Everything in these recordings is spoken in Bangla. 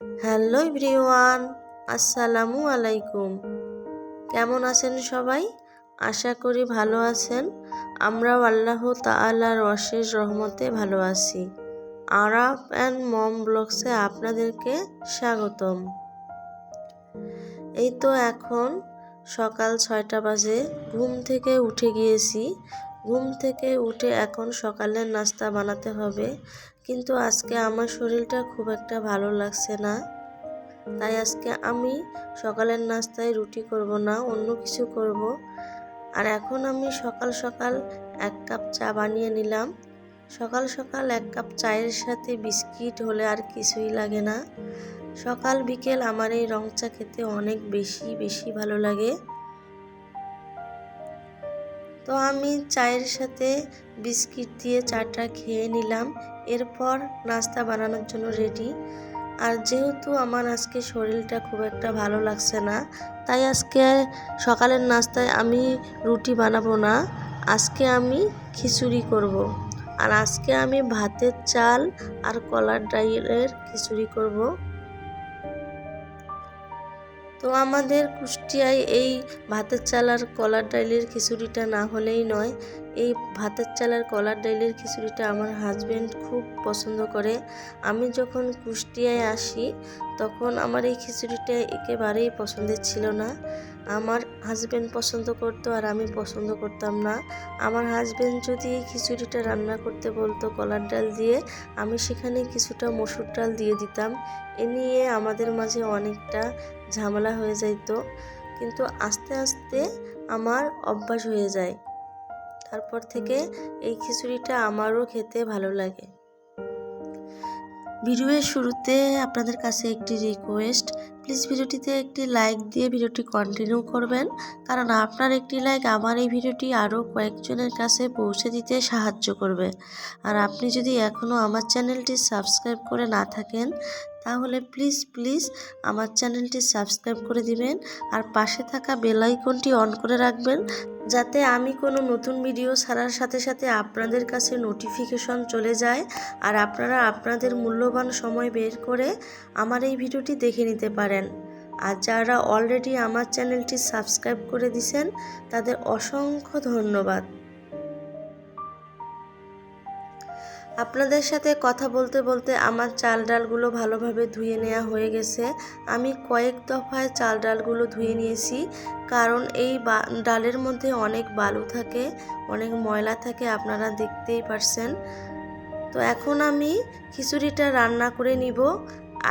হ্যালো এভরিওয়ান, আসসালামু আলাইকুম। কেমন আছেন সবাই? আশা করি ভালো আছেন। আমরাও আল্লাহ তাআলার অশেষ রহমতে ভালো আছি। আরাফ অ্যান্ড মম ব্লগসে আপনাদেরকে স্বাগতম। এই তো এখন সকাল ছয়টা বাজে, ঘুম থেকে উঠে গিয়েছি। ঘুম থেকে উঠে এখন সকালের নাস্তা বানাতে হবে। কিন্তু আজকে আমার শরীরটা খুব একটা ভালো লাগছে না। তাই আজকে আমি সকালের নাস্তায় রুটি করব না, অন্য কিছু করব। আর এখন আমি সকাল সকাল এক কাপ চা বানিয়ে নিলাম। সকাল সকাল এক কাপ চায়ের সাথে বিস্কিট হলে আর কিছুই লাগে না। সকাল বিকেল আমার এই রং চা খেতে অনেক বেশি বেশি ভালো লাগে। তো আমি চায়ের সাথে বিস্কিট দিয়ে চাটা খেয়ে নিলাম এরপর নাস্তা বানানোর জন্য রেডি আর যেহেতু আমার আজকে শরীরটা খুব একটা ভালো লাগছে না, তাই আজকে সকালের নাস্তায় আমি রুটি বানাবো না আজকে আমি খিচুড়ি করব। আর আজকে আমি ভাতের চাল আর কলার ডাইলের খিচুড়ি করব। তো আমাদের কুষ্টিয়ায় এই ভাতের চাল আর কলার ডাইলের খিচুড়িটা না হলেই নয়। এই ভাতের চাল আর কলার ডাইলের খিচুড়িটা আমার হাজব্যান্ড খুব পছন্দ করে। আমি যখন কুষ্টিয়ায় আসি, তখন আমার এই খিচুড়িটা একেবারেই পছন্দের ছিল না। আমার হাজব্যান্ড পছন্দ করতো আর আমি পছন্দ করতাম না। আমার হাজব্যান্ড যদি এই খিচুড়িটা রান্না করতে বলতো কলার ডাল দিয়ে, আমি সেখানে কিছুটা মসুর ডাল দিয়ে দিতাম। এ নিয়ে আমাদের মাঝে অনেকটা ঝামেলা হয়ে যাইতো কিন্তু আস্তে আস্তে আমার অভ্যাস হয়ে যায়। তারপর থেকে এই খিচুড়িটা আমারও খেতে ভালো লাগে। ভিডিওর শুরুতে আপনাদের কাছে একটি রিকোয়েস্ট প্লিজ ভিডিওটিতে একটি লাইক দিয়ে ভিডিওটি কন্টিনিউ করবেন। কারণ আপনার একটি লাইক আমার এই ভিডিওটি আরও কয়েকজনের কাছে পৌঁছে দিতে সাহায্য করবে। আর আপনি যদি এখনও আমার চ্যানেলটি সাবস্ক্রাইব করে না থাকেন তাহলে প্লিজ প্লিজ আমার চ্যানেলটি সাবস্ক্রাইব করে দিবেন আর পাশে থাকা বেল আইকনটি অন করে রাখবেন যাতে আমি কোনো নতুন ভিডিও ছাড়ার সাথে সাথে আপনাদের কাছে নোটিফিকেশন চলে যায় আর আপনারা আপনাদের মূল্যবান সময় বের করে আমার এই ভিডিওটি দেখে নিতে পারেন। আর যারা অলরেডি আমার চ্যানেলটি সাবস্ক্রাইব করে দিছেন, তাদের অসংখ্য ধন্যবাদ। আপনাদের সাথে কথা বলতে বলতে আমার চাল ডালগুলো ভালোভাবে ধুয়ে নেওয়া হয়ে গেছে। আমি কয়েক দফায় চাল ডালগুলো ধুয়ে নিয়েছি, কারণ এই ডালের মধ্যে অনেক বালু থাকে, অনেক ময়লা থাকে, আপনারা দেখতেই পারছেন। তো এখন আমি খিচুড়িটা রান্না করে নিব।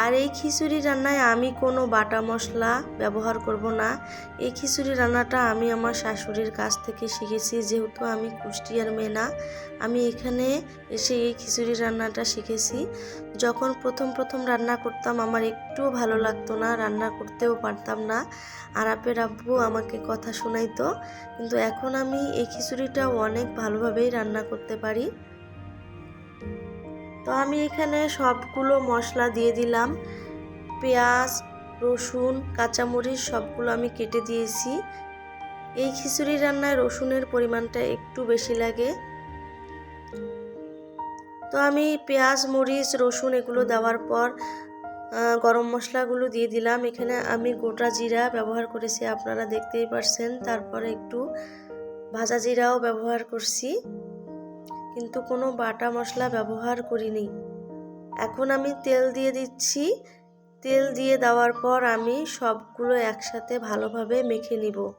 আর এই খিচুড়ি রান্নায় আমি কোনো বাটা মশলা ব্যবহার করব না। এই খিচুড়ি রান্নাটা আমি আমার শাশুড়ির কাছ থেকে শিখেছি, যেহেতু আমি কুষ্টিয়ার মেয়ে না। আমি এখানে এসে এই খিচুড়ি রান্নাটা শিখেছি। যখন প্রথম প্রথম রান্না করতাম, আমার একটুও ভালো লাগতো না, রান্না করতেও পারতাম না। আরাপের আব্বু আমাকে কথা শোনাইতো, কিন্তু এখন আমি এই খিচুড়িটা অনেক ভালোভাবেই রান্না করতে পারি। তো আমি এখানে সবগুলো মশলা দিয়ে দিলাম। পেঁয়াজ, রসুন, কাঁচামরিচ সবগুলো আমি কেটে দিয়েছি। এই খিচুড়ি রান্নায় রসুনের পরিমাণটা একটু বেশি লাগে। তো আমি পেঁয়াজ, মরিচ, রসুন এগুলো দেওয়ার পর গরম মশলাগুলো দিয়ে দিলাম। এখানে আমি গোটা জিরা ব্যবহার করেছি, আপনারা দেখতেই পারছেন। তারপরে একটু ভাজা জিরাও ব্যবহার করছি। কিন্তু কোনো বাটা মশলা ব্যবহার করিনি। এখন আমি তেল দিয়ে দিচ্ছি। তেল দিয়ে দেওয়ার পর আমি সবগুলো একসাথে ভালোভাবে মেখে নিব।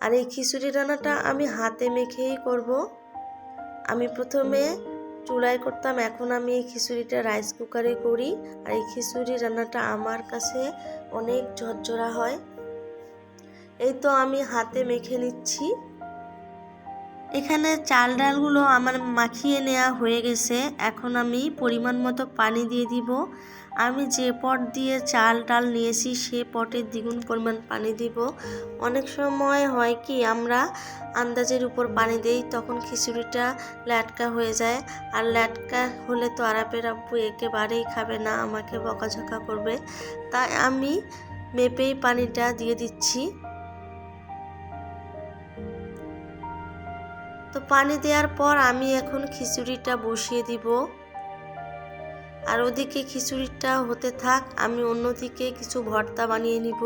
আর এই খিচুড়ি রান্নাটা আমি হাতে মেখেই করব। আমি প্রথমে চুলায় করতাম, এখন আমি এই খিচুড়িটা রাইস কুকারে করি। আর এই খিচুড়ি রান্নাটা আমার কাছে অনেক ঝরঝরা হয়। এই তো আমি হাতে মেখে নিচ্ছি। এখানে চাল ডালগুলো আমার মাখিয়ে নেওয়া হয়ে গেছে। এখন আমি পরিমাণ মতো পানি দিয়ে দিব। আমি যে পট দিয়ে চাল ডাল নিয়েছি, সে পটের দ্বিগুণ পরিমাণ পানি দিব। অনেক সময় হয় কি, আমরা আন্দাজের উপর পানি দেই, তখন খিচুড়িটা ল্যাটকা হয়ে যায়। আর ল্যাটকা হলে তো আরাপের আব্বু একেবারেই খাবে না, আমাকে বকাঝকা করবে। তাই আমি মেপেই পানিটা দিয়ে দিচ্ছি। তো পানি দেওয়ার পর আমি এখন খিচুড়িটা বসিয়ে দিব। আর ওদিকে খিচুড়িটা হতে থাক, আমি অন্যদিকে কিছু ভর্তা বানিয়ে নিব।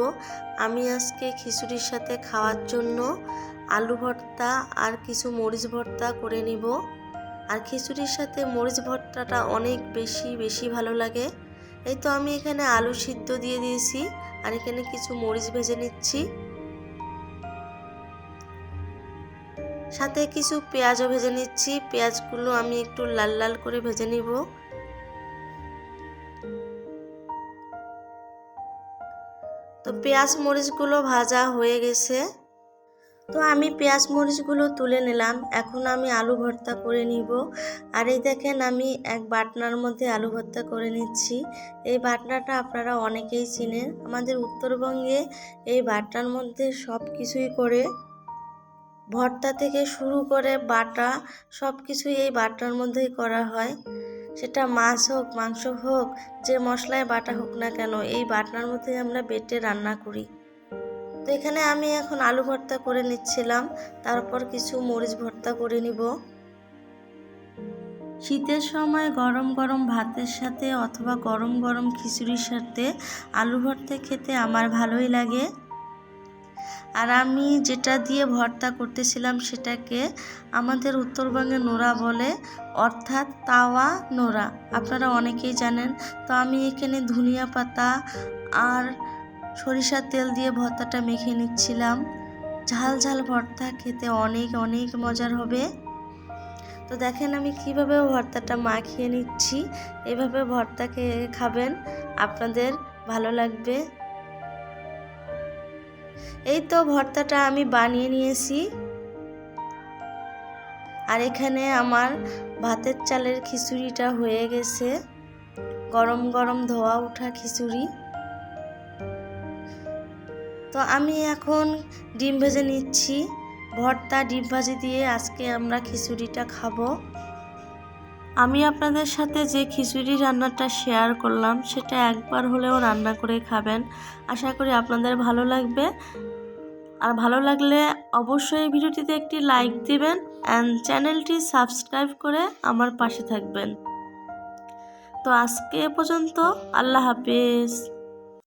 আমি আজকে খিচুড়ির সাথে খাওয়ার জন্য আলু ভর্তা আর কিছু মরিচ ভর্তা করে নিব। আর খিচুড়ির সাথে মরিচ ভর্তাটা অনেক বেশি বেশি ভালো লাগে। এই তো আমি এখানে আলু সিদ্ধ দিয়ে দিয়েছি, আর এখানে কিছু মরিচ ভেজে নিচ্ছি। সাথে কিছু পেঁয়াজও ভেজে নিচ্ছি। পেঁয়াজগুলো আমি একটু লাল লাল করে ভেজে নিব। তো পেঁয়াজ মরিচগুলো ভাজা হয়ে গেছে। তো আমি পেঁয়াজ মরিচগুলো তুলে নিলাম। এখন আমি আলু ভর্তা করে নিব। আর এই দেখেন আমি এক বাটনার মধ্যে আলু ভর্তা করে নিচ্ছি। এই বাটনাটা আপনারা অনেকেই চিনেন। আমাদের উত্তরবঙ্গে এই বাটনার মধ্যে সব কিছুই করে। ভর্তা থেকে শুরু করে বাটা সব কিছুই এই বাটার মধ্যেই করা হয়। সেটা মাছ হোক, মাংস হোক, যে মশলায় বাটা হোক না কেন, এই বাটনার মধ্যে আমরা বেটে রান্না করি। তো এখানে আমি এখন আলু ভর্তা করে নিচ্ছিলাম, তারপর কিছু মরিচ ভর্তা করে নিব। শীতের সময় গরম গরম ভাতের সাথে অথবা গরম গরম খিচুড়ির সাথে আলু ভর্তা খেতে আমার ভালোই লাগে। আর আমি যেটা দিয়ে ভর্তা করতেছিলাম সেটাকে আমাদের উত্তরবঙ্গে নোড়া বলে, অর্থাৎ তাওয়া নোড়া আপনারা অনেকেই জানেন। তো আমি এখানে ধনিয়া পাতা আর সরিষার তেল দিয়ে ভর্তাটা মেখে নিচ্ছিলাম। ঝাল ঝাল ভর্তা খেতে অনেক অনেক মজার হবে। তো দেখেন আমি কীভাবে ভর্তাটা মাখিয়ে নিচ্ছি। এভাবে ভর্তা খেয়ে খাবেন। আপনাদের ভালো লাগবে। এই তো ভর্তাটা আমি বানিয়ে নিয়েছি। আর এখানে আমার ভাতের চালের খিচুড়িটা হয়ে গেছে। গরম গরম ধোয়া ওঠা খিচুড়ি। তো আমি এখন ডিম ভেজে নিচ্ছি। ভর্তা, ডিম ভাজি দিয়ে আজকে আমরা খিচুড়িটা খাব। আমি আপনাদের সাথে যে খিচুড়ি রান্নাটা শেয়ার করলাম, সেটা একবার হলেও রান্না করে খাবেন। আশা করি আপনাদের ভালো লাগবে। আর ভালো লাগলে অবশ্যই ভিডিওটিতে একটি লাইক দিবেন অ্যান্ড চ্যানেলটি সাবস্ক্রাইব করে আমার পাশে থাকবেন। তো আজকে পর্যন্ত, আল্লাহ হাফিজ।